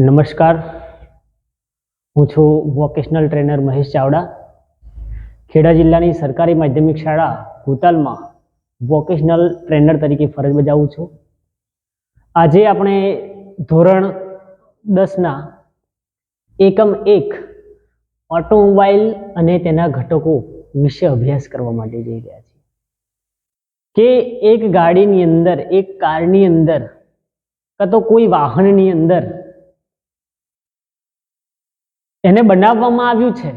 નમસ્કાર. હું છું વોકેશનલ ટ્રેનર મહેશ ચાવડા. ખેડા જિલ્લાની સરકારી માધ્યમિક શાળા ભૂતાલમાં વોકેશનલ ટ્રેનર તરીકે ફરજ બજાવું છું. આજે આપણે ધોરણ દસના એકમ એક ઓટોમોબાઈલ અને તેના ઘટકો વિશે અભ્યાસ કરવા માટે જઈ રહ્યા છીએ. કે એક ગાડીની અંદર, એક કારની અંદર, કાં તો કોઈ વાહનની અંદર એને બનાવવામાં આવ્યું છે.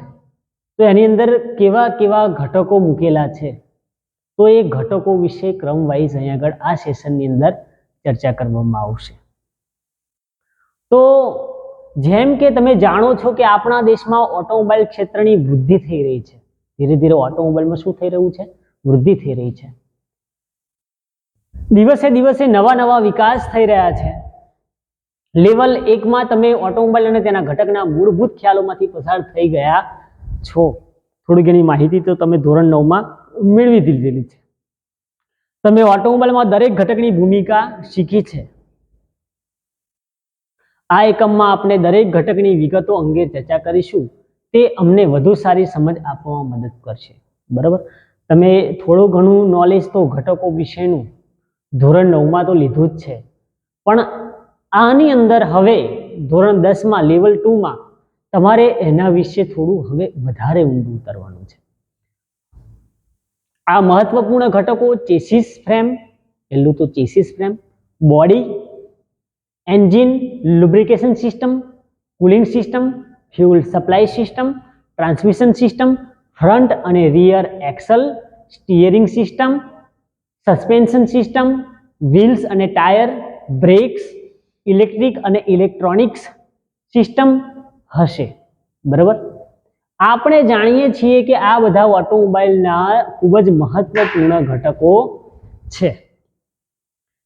તો એની અંદર કેવા કેવા ઘટકો મૂકેલા છે? તો એ ઘટકો વિશે ક્રમવાઇઝ અહીં આગળ આ સેશનની અંદર ચર્ચા કરવામાં આવશે. તો જેમ કે તમે જાણો છો કે આપણા દેશમાં ઓટોમોબાઈલ ક્ષેત્રની વૃદ્ધિ થઈ રહી છે. ધીરે ધીરે ઓટોમોબાઈલમાં શું થઈ રહ્યું છે? વૃદ્ધિ થઈ રહી છે. દિવસે દિવસે નવા નવા વિકાસ થઈ રહ્યા છે. લેવલ એકમાં તમે ઓટોમોબાઈલ અને તેના ઘટકના મૂળભૂત ખ્યાલોમાંથી પસાર થઈ ગયા છો. થોડી ઘણી માહિતી તો તમે ધોરણ નવમાં મેળવી દીધેલી છે. તમે ઓટોમોબાઈલમાં દરેક ઘટકની ભૂમિકા શીખી છે. આ એકમમાં આપણે દરેક ઘટકની વિગતો અંગે ચર્ચા કરીશું. તે અમને વધુ સારી સમજ આપવામાં મદદ કરશે. બરાબર? તમે થોડું ઘણું નોલેજ તો ઘટકો વિશેનું ધોરણ નવમાં તો લીધું જ છે. પણ આની અંદર હવે ધોરણ દસમાં લેવલ ટુમાં તમારે એના વિશે થોડું હવે વધારે ઊંડું ઉતરવાનું છે. આ મહત્વપૂર્ણ ઘટકો ચેસિસ ફ્રેમ પહેલું તો chassis frame body engine lubrication system cooling system fuel supply system transmission system front અને rear axle steering system suspension system wheels અને ટાયર બ્રેક્સ ઇલેક્ટ્રિક અને ઇલેક્ટ્રોનિક્સ સિસ્ટમ હશે. બરાબર? આપણે જાણીએ છીએ કે આ બધા ઓટોમોબાઈલના ખૂબ જ મહત્વપૂર્ણ ઘટકો છે.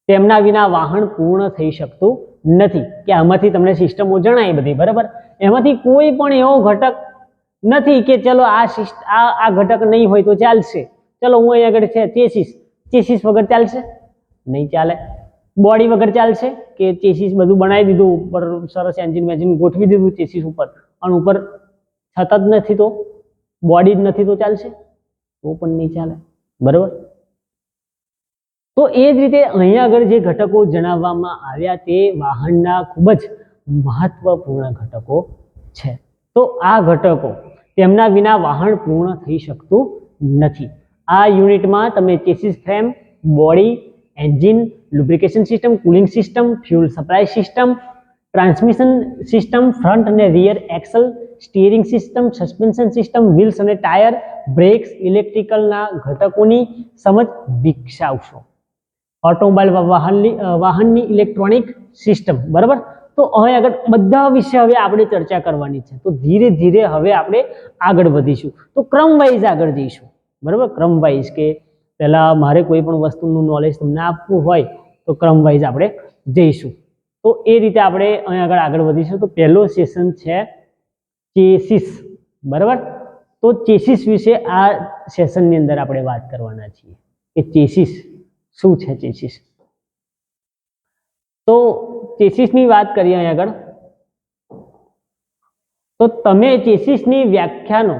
તેમના વિના વાહન પૂર્ણ થઈ શકતું નથી. કે આમાંથી તમને સિસ્ટમો જણાય બધી, બરાબર? એમાંથી કોઈ પણ એવો ઘટક નથી કે ચલો આ સિસ્ટ, આ આ ઘટક નહીં હોય તો ચાલશે. ચલો હું અહીં આગળ છે, ચેસીસ. ચેસીસ વગર ચાલશે? નહીં ચાલે. બોડી વગર ચાલશે કે ચેસીસ બધું બનાવી દીધું ઉપર, સરસ એન્જિન વેન્જિન ગોઠવી દીધું ચેસીસ ઉપર. અને ઉપર છત જ નથી તો બોડી જ નથી તો ચાલશે. તો પણ નહીં ચાલે. બરાબર? તો એ જ રીતે અહીંયા આગળ જે ઘટકો જણાવવામાં આવ્યા તે વાહનના ખૂબ જ મહત્વપૂર્ણ ઘટકો છે. તો આ ઘટકો તેમના વિના વાહન પૂર્ણ થઈ શકતું નથી. આ યુનિટમાં તમે chassis, frame, body engine lubrication system cooling system fuel supply system transmission system front અને rear axle steering system suspension system wheels અને ટાયર બ્રેક્સ ઇલેક્ટ્રિકલના ઘટકોની સમજ વિકસાવશો. ઓટોમોબાઈલ વાહનની વાહનની ઇલેક્ટ્રોનિક સિસ્ટમ બરાબર? તો હવે આગળ બધા વિશે હવે આપણે ચર્ચા કરવાની છે. તો ધીરે ધીરે હવે આપણે આગળ વધીશું. તો ક્રમ વાઇઝ આગળ જઈશું. બરાબર? ક્રમ વાઇઝ કે પહેલાં મારે કોઈ પણ વસ્તુનું નોલેજ તમને આપવું હોય તો ક્રમવાઇઝ આપણે જઈશું. તો એ રીતે આપણે અહીં આગળ આગળ વધીશું. તો પહેલો સેશન છે ચેસિસ બરાબર? તો ચેસિસ વિશે આ સેશનની અંદર આપણે વાત કરવાના છીએ કે ચેસિસ શું છે ચેસિસ તો ચેસિસની વાત કરીએ અહીં આગળ. તો તમે ચેસિસની વ્યાખ્યાનો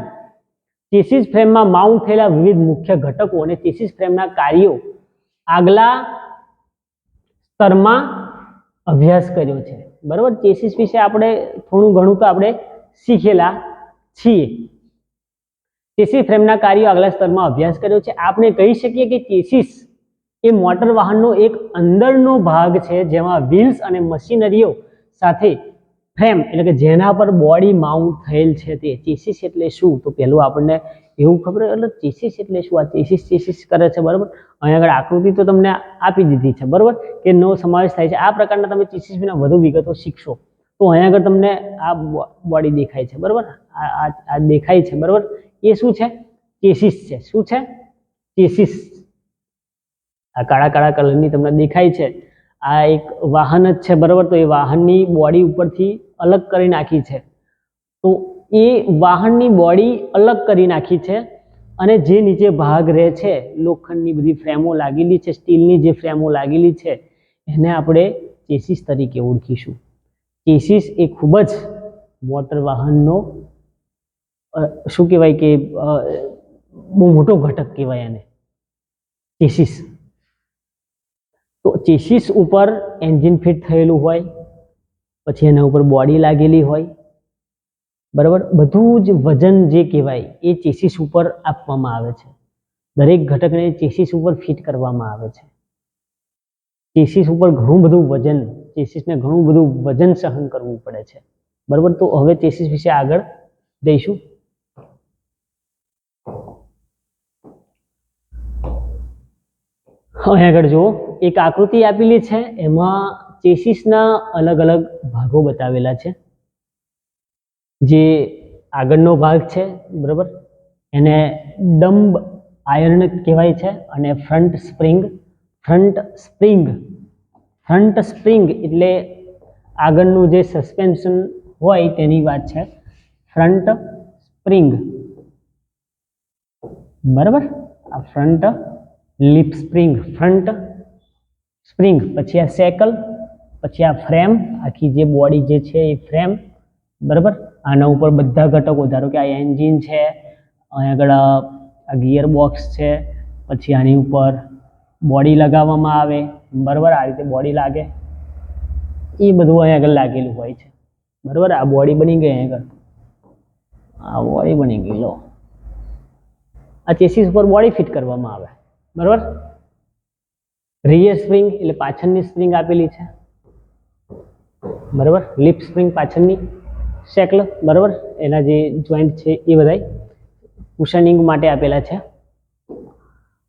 ચેસિસ ફ્રેમમાં માઉન્ટ થયેલા વિવિધ મુખ્ય ઘટકો અને ચેસિસ ફ્રેમના કાર્યો આગલા સ્તરમાં અભ્યાસ કર્યો છે. બરાબર? ચેસિસ વિશે આપણે થોડું ઘણું તો આપણે શીખેલા છીએ. ચેસિસ ફ્રેમના કાર્યો આગલા સ્તરમાં અભ્યાસ કર્યો છે. આપણે કહી શકીએ કે ચેસિસ એ મોટર વાહનનો એક અંદરનો ભાગ છે જેમાં વ્હીલ્સ અને મશીનરીઓ સાથે ફ્રેમ એટલે કે જેના પર બોડી માઉન્ટ થયેલ છે તે ચેસિસ એટલે શું? તો પહેલું આપણને એવું ખબર એટલે ચેસિસ એટલે શું? આ ચેસિસ ચેસિસ કરે છે, બરાબર? અહીંયા આગળ આકૃતિ તો તમને આપી દીધી છે, બરાબર? કે નો સમાવેશ થાય છે. આ પ્રકારના તમે ચેસિસ વિના વધુ વિગતો શીખશો. તો અહીંયા આગળ તમને આ બોડી દેખાય છે, બરાબર? આ આ દેખાય છે, બરાબર? એ શું છે? ચેસિસ છે. શું છે? ચેસિસ આ કાળા કાળા કલરની તમને દેખાય છે. આ એક વાહન જ છે, બરાબર? તો એ વાહનની બોડી ઉપરથી અલગ કરી નાખી છે. તો એ વાહનની બોડી અલગ કરી નાખી છે અને જે નીચે ભાગ રહે છે, લોખંડની બધી ફ્રેમો લાગેલી છે, સ્ટીલની જે ફ્રેમો લાગેલી છે, એને આપણે ચેસીસ તરીકે ઓળખીશું. ચેસીસ એ ખૂબ જ મોટર વાહનનો શું કહેવાય કે બહુ મોટો ઘટક કહેવાય એને. ચેસીસ તો ચેસિસ ઉપર એન્જિન ફિટ થયેલું હોય પછી એના ઉપર બોડી લાગેલી હોય. બરાબર? બધું જ વજન જે કહેવાય એ ચેસિસ ઉપર આપવામાં આવે છે. દરેક ઘટકને ચેસીસ ઉપર ફિટ કરવામાં આવે છે. ચેસીસ ઉપર ઘણું બધું વજન ચેસિસને ઘણું બધું વજન સહન કરવું પડે છે. બરાબર? તો હવે ચેસીસ વિશે આગળ જઈશું. અહીં આગળ જુઓ. એક આકૃતિ આપેલી છે. એમાં ચેસિસના અલગ અલગ ભાગો બતાવેલા છે. જે આગળનો ભાગ છે, બરાબર? એને ડમ્બ આયર્ન કહેવાય છે અને front spring front spring front spring એટલે આગળનું જે સસ્પેન્શન હોય તેની વાત છે, ફ્રન્ટ સ્પ્રિંગ. બરાબર? આ front leaf spring, front spring. પછી આ સેકલ પછી આ ફ્રેમ, આખી જે બોડી જે છે એ ફ્રેમ, બરાબર? આના ઉપર બધા ઘટકો, ધારો કે આ એન્જિન છે, અહીં આગળ આ ગિયર બોક્સ છે, પછી આની ઉપર બોડી લગાવવામાં આવે, બરાબર? આ રીતે બોડી લાગે. એ બધું અહીં આગળ લાગેલું હોય છે. બરાબર? આ બોડી બની ગઈ અહીં આગળ. આ બોડી બની ગઈ, લો. આ ચેસીસ ઉપર બોડી ફિટ કરવામાં આવે. બરાબર? રિયર સ્પ્રિંગ એટલે પાછળની સ્પ્રિંગ આપેલી છે. બરાબર? લિપ સ્પ્રિંગ પાછળની સેકલ બરાબર? એના જે જોઈન્ટ છે એ બધાય કુશનિંગ માટે આપેલા છે.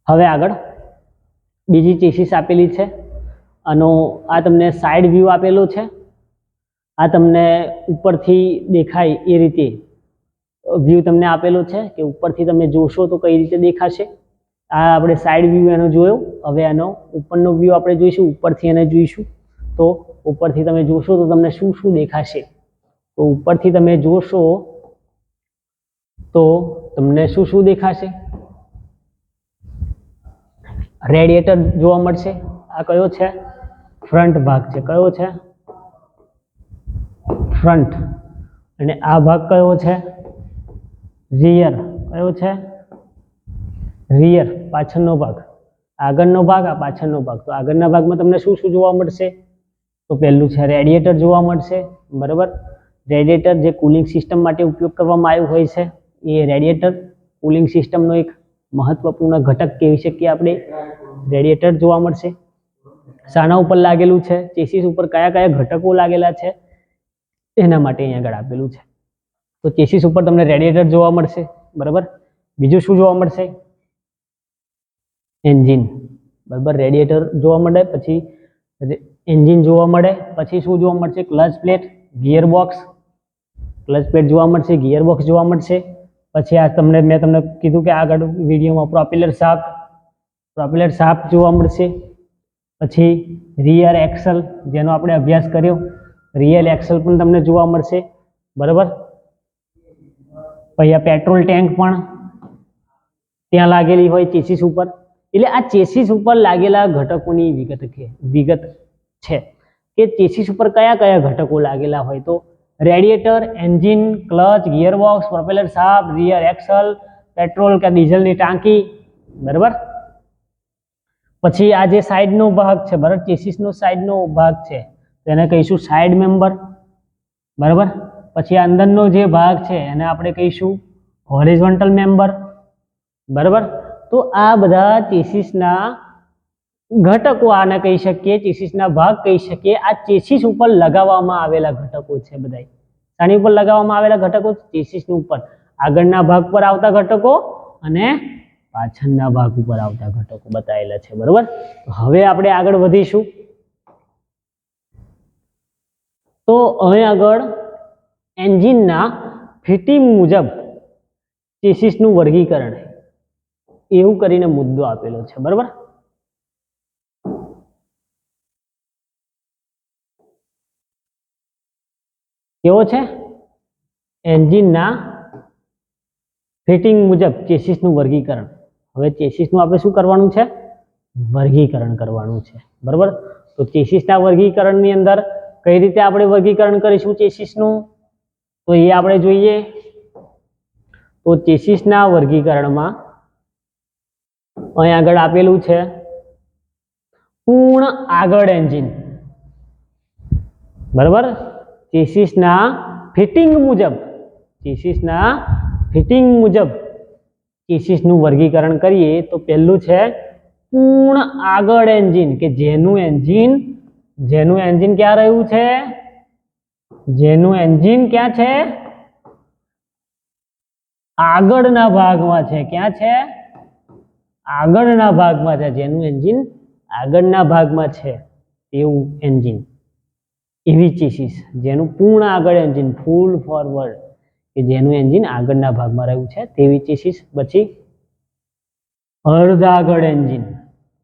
હવે આગળ બીજી ચેસીસ આપેલી છે. આનો આ તમને સાઈડ વ્યૂ આપેલો છે. આ તમને ઉપરથી દેખાય એ રીતે વ્યૂ તમને આપેલો છે કે ઉપરથી તમે જોશો તો કઈ રીતે દેખાશે. આ આપણે સાઈડ વ્યૂ એનો જોયો. હવે એનો ઉપરનો વ્યૂ આપણે જોઈશું, ઉપરથી એને જોઈશું. તો ઉપરથી તમે જોશો તો તમને શું શું દેખાશે? તો ઉપરથી તમે જોશો તો તમને શું શું દેખાશે? રેડિએટર જોવા મળશે. આ કયો છે? ફ્રન્ટ ભાગ છે. કયો છે? ફ્રન્ટ અને આ ભાગ કયો છે? રિયર કયો છે? રિયર પાછળનો ભાગ. આગળનો ભાગ, આ પાછળનો ભાગ. તો આગળના ભાગમાં તમને શું શું જોવા મળશે? તો પહેલું છે રેડિએટર જોવા મળશે, બરાબર? રેડિએટર જે કુલિંગ સિસ્ટમ માટે ઉપયોગ કરવામાં આવ્યું હોય છે, એ રેડિએટર કુલિંગ સિસ્ટમનો એક મહત્વપૂર્ણ ઘટક કહી શકીએ આપણે રેડિએટર જોવા મળશે. શાના ઉપર લાગેલું છે ચેસીસ ઉપર કયા કયા ઘટકો લાગેલા છે, એના માટે અહીં આગળ આપેલું છે. તો ચેસીસ ઉપર તમને રેડિએટર જોવા મળશે, બરાબર? બીજું શું જોવા મળશે? એન્જિન બરાબર? રેડિએટર જોવા મળે, પછી એન્જિન જોવા મળે. પછી શું જોવા મળશે? Clutch plate gear box clutch plate જોવા મળશે ગિયર બોક્સ જોવા મળશે. પછી આ તમને, મેં તમને કીધું કે આગળ વિડીયોમાં પ્રોપેલર શાફ્ટ પ્રોપેલર શાફ્ટ જોવા મળશે. પછી રિયર એક્સલ, જેનો આપણે અભ્યાસ કર્યો. રિયલ એક્સલ પણ તમને જોવા મળશે. બરાબર? પછી આ પેટ્રોલ ટેન્ક પણ ત્યાં લાગેલી હોય ચેસીસ ઉપર. એટલે આ ચેસીસ ઉપર લાગેલા ઘટકોની વિગત કે, વિગત છે. કે ચેસીસ ઉપર કયા કયા ઘટકો લાગેલા હોય તો radiator engine clutch gearbox propeller સાફ રિયર એક્સલ પેટ્રોલ કે ડીઝલની ટાંકી, બરાબર? પછી આ જે સાઈડનો ભાગ છે, બરાબર? ચેસીસનો સાઈડનો ભાગ છે. તેને કહીશું સાઈડ મેમ્બર બરાબર? પછી અંદરનો જે ભાગ છે, એને આપણે કહીશું હોરિઝોન્ટલ મેમ્બર બરાબર? તો આ બધા ચેસીસના ઘટકો આને કહી શકીએ, ચેસીસના ભાગ કહી શકીએ. આ ચેસીસ ઉપર લગાવવામાં આવેલા ઘટકો છે બધા શાની ઉપર લગાવવામાં આવેલા ઘટકો ચેસીસની ઉપર. આગળના ભાગ પર આવતા ઘટકો અને પાછળના ભાગ ઉપર આવતા ઘટકો બતાવેલા છે, બરાબર? હવે આપણે આગળ વધીશું. તો હવે આગળ એન્જિનના ફિટિંગ મુજબ ચેસીસનું વર્ગીકરણ. એવું કરીને મુદ્દો આપેલો છે, બરાબર? કેવો છે? એન્જિનના ફિટિંગ મુજબ ચેસીસનું વર્ગીકરણ. હવે ચેસીસનું આપણે શું કરવાનું છે? વર્ગીકરણ કરવાનું છે. બરાબર? તો ચેસીસના વર્ગીકરણની અંદર કઈ રીતે આપણે વર્ગીકરણ કરીશું ચેસિસનું? તો એ આપણે જોઈએ. તો ચેસિસના વર્ગીકરણમાં અહીં આગળ આપેલું છે પૂર્ણ આગળ એન્જિન. બરાબર? ચેસિસના ફિટિંગ મુજબ ચેસીસના ફિટિંગ મુજબ ચેસિસનું વર્ગીકરણ કરીએ તો પહેલું છે પૂર્ણ આગળ એન્જિન, કે જેનું એન્જિન જેનું એન્જિન ક્યાં રહ્યું છે? જેનું એન્જિન ક્યાં છે? આગળના ભાગમાં છે. ક્યાં છે? આગળના ભાગમાં છે. જેનું એન્જિન આગળના ભાગમાં છે. એવું એન્જિન. એવી ચીસીસ જેનું પૂર્ણ આગળ એન્જિન ફૂલ ફોરવર્ડ કે જેનું એન્જિન આગળના ભાગમાં રહ્યું છે, તેવી ચીસીસ પછી અર્ધ આગળ એન્જિન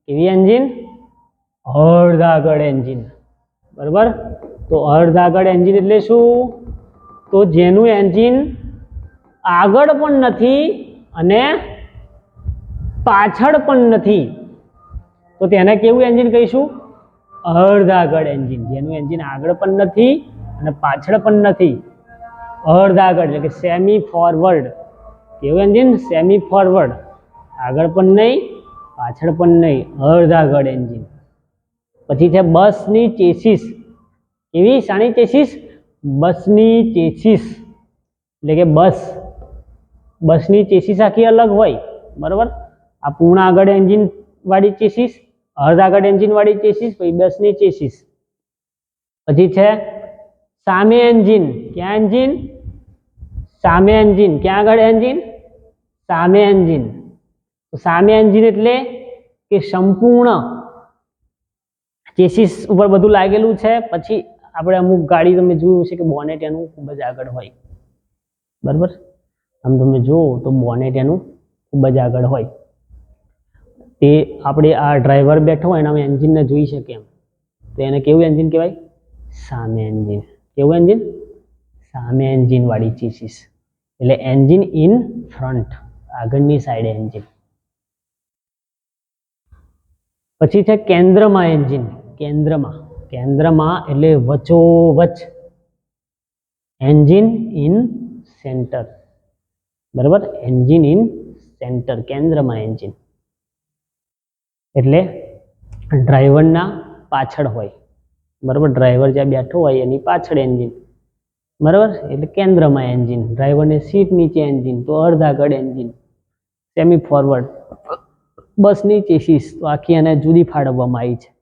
કેવી એન્જિન અર્ધ આગળ એન્જિન બરાબર? તો અર્ધ આગળ એન્જિન એટલે શું? તો જેનું એન્જિન આગળ પણ નથી અને પાછળ પણ નથી. તો તેને કેવું એન્જિન કહીશું? અર્ધ આગળ એન્જિન જેનું એન્જિન આગળ પણ નથી અને પાછળ પણ નથી. અર્ધ આગળ એટલે કે સેમી ફોરવર્ડ કેવું એન્જિન સેમી ફોરવર્ડ આગળ પણ નહીં, પાછળ પણ નહીં. અર્ધ આગળ એન્જિન પછી છે બસની ચેસીસ એવી શાની ચેસીસ બસની ચેસીસ એટલે કે બસ. બસની ચેસીસ આખી અલગ હોય. બરાબર? આ પૂર્ણ આગળ એન્જિન વાળી ચેસીસ અર્ધ આગળ એન્જિન વાળી ચેસીસ, પછી બસની ચેસીસ. પછી છે સામે એન્જિન. ક્યાં એન્જિન? સામે એન્જિન. ક્યાં આગળ એન્જિન? સામે એન્જિન. સામે એન્જિન એટલે કે સંપૂર્ણ ચેસીસ ઉપર બધું લાગેલું છે. પછી આપણે અમુક ગાડી તમે જોયું છે કે બોનેટ એનું ખૂબ જ આગળ હોય. બરાબર? આમ તમે જુઓ તો બોનેટ એનું ખૂબ જ આગળ હોય. તે આપણે આ ડ્રાઈવર બેઠો હોય એના એન્જિનને જોઈ શકે એમ. તો એને કેવું એન્જિન કહેવાય? સામે એન્જિન કેવું એન્જિન સામે એન્જિનવાળી ચીસીસ એટલે એન્જિન ઇન ફ્રન્ટ આગળની સાઈડે એન્જિન પછી છે કેન્દ્રમાં એન્જિન કેન્દ્રમાં. કેન્દ્રમાં એટલે વચોવચ. એન્જિન ઇન સેન્ટર બરાબર? એન્જિન ઇન સેન્ટર કેન્દ્રમાં એન્જિન એટલે ડ્રાઈવરના પાછળ હોય. બરાબર? ડ્રાઈવર જ્યાં બેઠો હોય એની પાછળ એન્જિન. બરાબર? એટલે કેન્દ્રમાં એન્જિન. ડ્રાઈવરને સીટ નીચે એન્જિન, તો અર્ધ આગળ એન્જિન. Semi forward. બસની ચેસીસ તો આખી એને જુદી ફાળવવામાં આવી છે.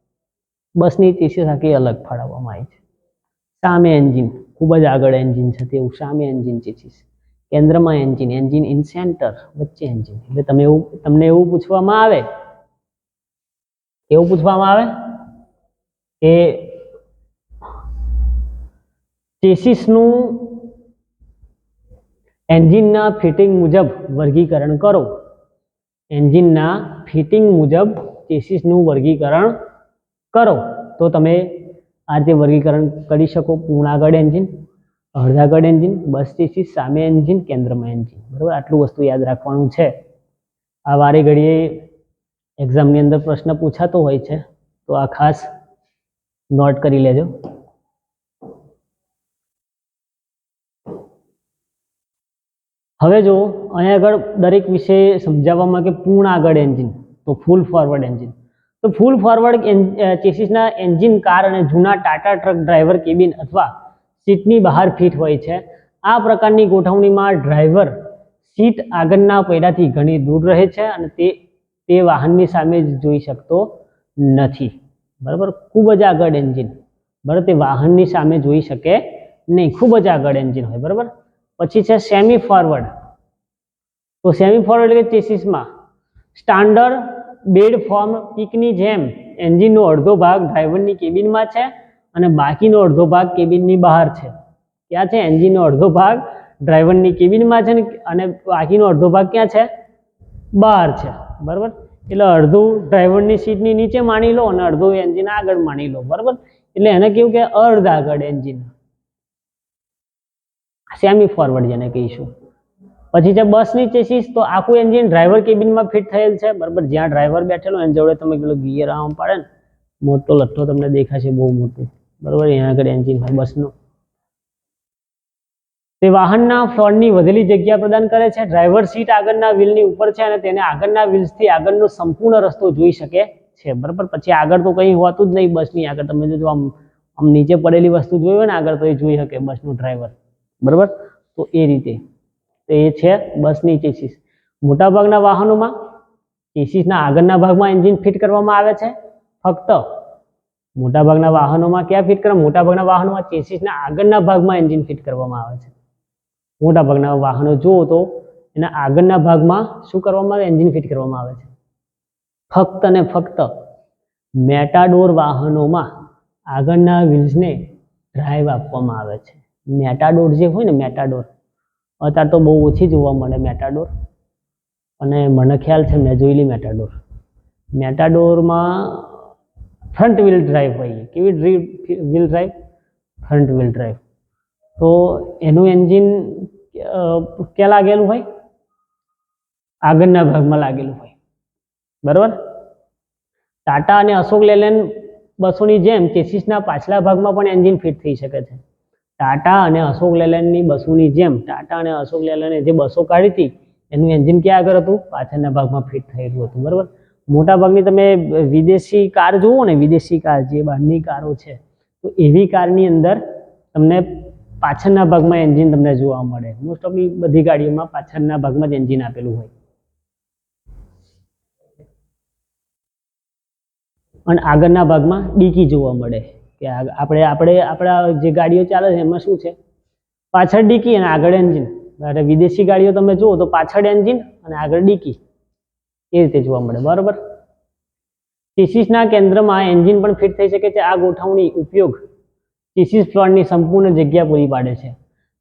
બસની ચેસીસ આખી અલગ ફાળવવામાં આવી છે. સામે એન્જિન. ખૂબ જ આગળ એન્જિન છે તેવું સામે એન્જિન ચેસીસ કેન્દ્રમાં એન્જિન. એન્જિન ઇન સેન્ટર, વચ્ચે એન્જિન. એટલે તમે એવું, તમને એવું પૂછવામાં આવે એવું પૂછવામાં આવે કે ચેસીસનું એન્જિનના ફિટિંગ મુજબ વર્ગીકરણ કરો. એન્જિનના ફિટિંગ મુજબ ચેસીસનું વર્ગીકરણ કરો. તો તમે આ રીતે વર્ગીકરણ કરી શકો. પૂર્ણાગઢ એન્જિન અડધાગઢ એન્જિન બસ ચેસીસ સામે એન્જિન કેન્દ્રમાં એન્જિન બરાબર? આટલું વસ્તુ યાદ રાખવાનું છે. આ વારે ઘડીએ એક્ઝામની અંદર પ્રશ્ન પૂછાતો હોય છે, તો આ ખાસ નોટ કરી લેજો. હવે જો અહીંયા આગળ દરેક વિષય સમજાવવામાં કે પૂર્ણ આગળ એન્જિન તો ફૂલ ફોરવર્ડ એન્જિન તો ફૂલ ફોરવર્ડ ચેસીસના એન્જિન કાર અને જૂના ટાટા ટ્રક ડ્રાઈવર કેબિન અથવા સીટની બહાર ફિટ હોય છે. આ પ્રકારની ગોઠવણીમાં ડ્રાઈવર સીટ આગળના પૈડાથી ઘણી દૂર રહે છે અને તે તે વાહનની સામે જ જોઈ શકતો નથી. બરાબર? ખૂબ જ આગળ એન્જિન. બરાબર? તે વાહનની સામે જોઈ શકે નહીં. ખૂબ જ આગળ એન્જિન હોય. બરાબર? પછી છે સેમી ફોરવર્ડ તો સેમી ફોરવર્ડ એટલે ચેસીસમાં સ્ટાન્ડર્ડ બેડ ફોર્મ પીકની જેમ એન્જિનનો અડધો ભાગ ડ્રાઈવરની કેબિનમાં છે અને બાકીનો અડધો ભાગ કેબિનની બહાર છે. ક્યાં છે? એન્જિનનો અડધો ભાગ ડ્રાઈવરની કેબિનમાં છે અને બાકીનો અડધો ભાગ ક્યાં છે? બહાર છે. બરાબર? એટલે અડધું ડ્રાઈવરની સીટની નીચે માની લો અને અડધું એન્જિન આગળ માની લો, બરાબર? એટલે એને કેવું કે અર્ધ આગળ એન્જિન સેમી ફોરવર્ડ જેને કહીશું. પછી છે બસની ચેસીસ તો આખું એન્જિન ડ્રાઈવર કેબિનમાં ફિટ થયેલ છે, બરાબર? જ્યાં ડ્રાઈવર બેઠેલો એની જોડે તમે પેલો ગિયર આમ પાડે ને, મોટો લઠ્ઠો તમને દેખાશે બહુ મોટો. બરોબર? અહીંયા આગળ એન્જિન હોય બસનું તે વાહનના ફ્લોરની વધેલી જગ્યા પ્રદાન કરે છે. ડ્રાઈવર સીટ આગળના વ્હીલની ઉપર છે અને તેને આગળના વ્હીલ્સથી આગળનો સંપૂર્ણ રસ્તો જોઈ શકે છે. બરાબર? પછી આગળ તો કંઈ હોતું જ નહીં બસની. આગળ તમે જો આમ આમ નીચે પડેલી વસ્તુ જોઈ હોય ને, આગળ તો એ જોઈ શકે બસનો ડ્રાઈવર. બરાબર? તો એ રીતે. તો એ છે બસની ચેસીસ મોટાભાગના વાહનોમાં ચેસીસના આગળના ભાગમાં એન્જિન ફિટ કરવામાં આવે છે. ફક્ત મોટાભાગના વાહનોમાં ક્યાં ફિટ કરવા? મોટાભાગના વાહનોમાં ચેસીસના આગળના ભાગમાં એન્જિન ફિટ કરવામાં આવે છે. મોટાભાગના વાહનો જુઓ તો એના આગળના ભાગમાં શું કરવામાં આવે? એન્જિન ફિટ કરવામાં આવે છે. ફક્ત ને ફક્ત મેટાડોર વાહનોમાં આગળના વ્હીલ્સને ડ્રાઈવ આપવામાં આવે છે. મેટાડોર જે હોય ને, મેટાડોર, અત્યારે તો બહુ ઓછી જોવા મળે મેટાડોર. અને મને ખ્યાલ છે મેં જોયેલી મેટાડોર. મેટાડોરમાં ફ્રન્ટ વ્હીલ ડ્રાઈવ હોય. કેવી wheel drive front wheel drive તો એનું એન્જિન ક્યાં લાગેલું હોય? આગળના ભાગમાં લાગેલું હોય. બરાબર? ટાટા અને અશોક લેલેન્ડ બસોની જેમ કેસીસના પાછલા ભાગમાં પણ એન્જિન ફિટ થઈ શકે છે. ટાટા અને અશોક લેલેન્ડની બસોની જેમ, ટાટા અને અશોક લેલેન્ડે જે બસો કાઢી હતી, એનું એન્જિન ક્યાં આગળ હતું? પાછળના ભાગમાં ફિટ થયેલું હતું. બરાબર? મોટા ભાગની તમે વિદેશી કાર જુઓ ને, વિદેશી કાર, જે બહારની કારો છે, તો એવી કારની અંદર તમને પાછળના ભાગમાં એન્જિન તમને જોવા મળે. મોસ્ટ ઓફલી બધી ગાડીઓમાં પાછળના ભાગમાં જ એન્જિન આપેલું હોય. અને આગળના ભાગમાં ડીકી જોવા મળે. કે આપણે આપણે, આપણા જે ગાડીઓ ચાલે છે, એમાં શું છે? પાછળ ડીકી અને આગળ એન્જિન એટલે વિદેશી ગાડીઓ તમે જુઓ તો પાછળ એન્જિન અને આગળ ડીકી. એ રીતે જોવા મળે. બરાબર? ચેસીસના કેન્દ્રમાં એન્જિન પણ ફિટ થઈ શકે છે. આ ગોઠવણી ઉપયોગ ચેસીસ પ્લોટની સંપૂર્ણ જગ્યા પૂરી પાડે છે.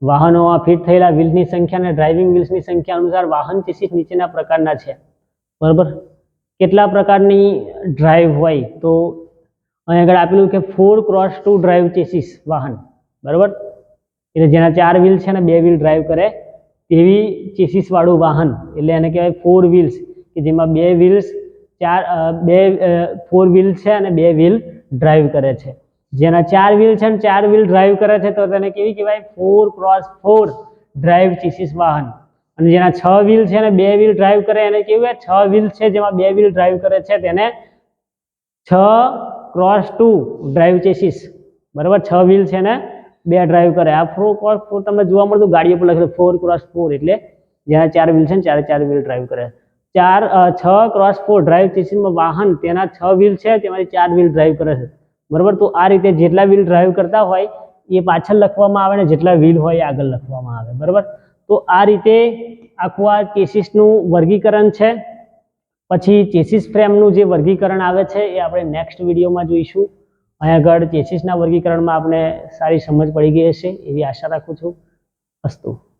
વાહનોમાં ફિટ થયેલા વ્હીલ્સની સંખ્યા અને ડ્રાઇવિંગ વ્હીલ્સની સંખ્યા અનુસાર વાહન ચેસીસ નીચેના પ્રકારના છે. બરાબર? કેટલા પ્રકારની ડ્રાઈવ હોય તો અહીં આગળ આપેલું કે four cross two drive chassis વાહન. બરાબર? એટલે જેના ચાર વ્હીલ છે ને બે વ્હીલ ડ્રાઈવ કરે, તેવી ચેસીસવાળું વાહન. એટલે એને કહેવાય ફોર વ્હીલ્સ કે જેમાં બે વ્હીલ્સ ચાર બે ફોર વ્હીલ છે અને બે વ્હીલ ડ્રાઈવ કરે છે. જેના ચાર વ્હીલ છે ને ચાર વ્હીલ ડ્રાઈવ કરે છે, તો તેને કેવી કહેવાય? Four cross four drive chassis વાહન. અને જેના છ વ્હીલ છે અને બે વ્હીલ ડ્રાઈવ કરે, એને કેવું હોય? છ વ્હીલ છે, જેમાં બે વ્હીલ ડ્રાઈવ કરે છે તેને છ ક્રોસ ટુ ડ્રાઈવ ચેસીસ બરાબર? છ વ્હીલ છે ને બે ડ્રાઈવ કરે. આ ફોર ક્રોસ ફોર તમને જોવા મળતું, ગાડીઓ પર લખેલું ફોર ક્રોસ ફોર એટલે જેના ચાર વ્હીલ છે ને ચારે ચાર વ્હીલ ડ્રાઈવ કરે. ચાર છ ક્રોસ ફોર ડ્રાઈવ ચેસીસમાં વાહન, તેના છ વ્હીલ છે, તેમાંથી ચાર વ્હીલ ડ્રાઈવ કરે છે. બરાબર? તો આ રીતે જેટલા વ્હીલ ડ્રાઈવ કરતા હોય, એ પાછળ લખવામાં આવે ને જેટલા વ્હીલ હોય, એ આગળ લખવામાં આવે. બરાબર? તો આ રીતે આખું આ ચેસીસનું વર્ગીકરણ છે. પછી ચેસીસ ફ્રેમનું જે વર્ગીકરણ આવે છે, એ આપણે નેક્સ્ટ વિડીયોમાં જોઈશું. અહીં આગળ ચેસીસના વર્ગીકરણમાં આપણે સારી સમજ પડી ગઈ હશે, એવી આશા રાખું છું. અસ્તુ.